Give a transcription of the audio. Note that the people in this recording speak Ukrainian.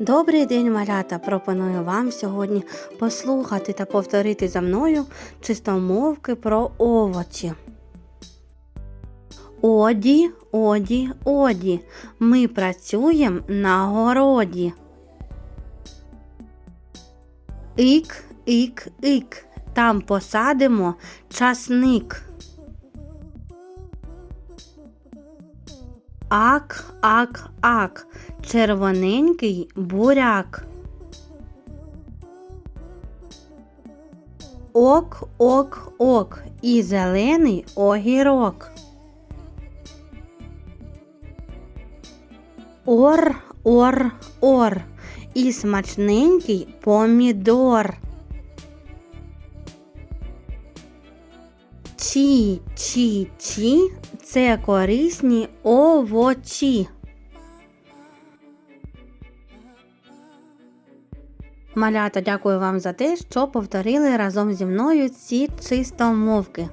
Добрий день, малята! Пропоную вам сьогодні послухати та повторити за мною чистомовки про овочі. Оді, оді, оді. Ми працюємо на городі. Ік, ік, ік. Там посадимо часник. Ак, ак, ак, червоненький буряк. Ок, ок, ок, і зелений огірок. Ор, ор, ор, і смачненький помідор. Чі, чі, чі це корисні овочі. Малята, дякую вам за те, що повторили разом зі мною ці чистомовки.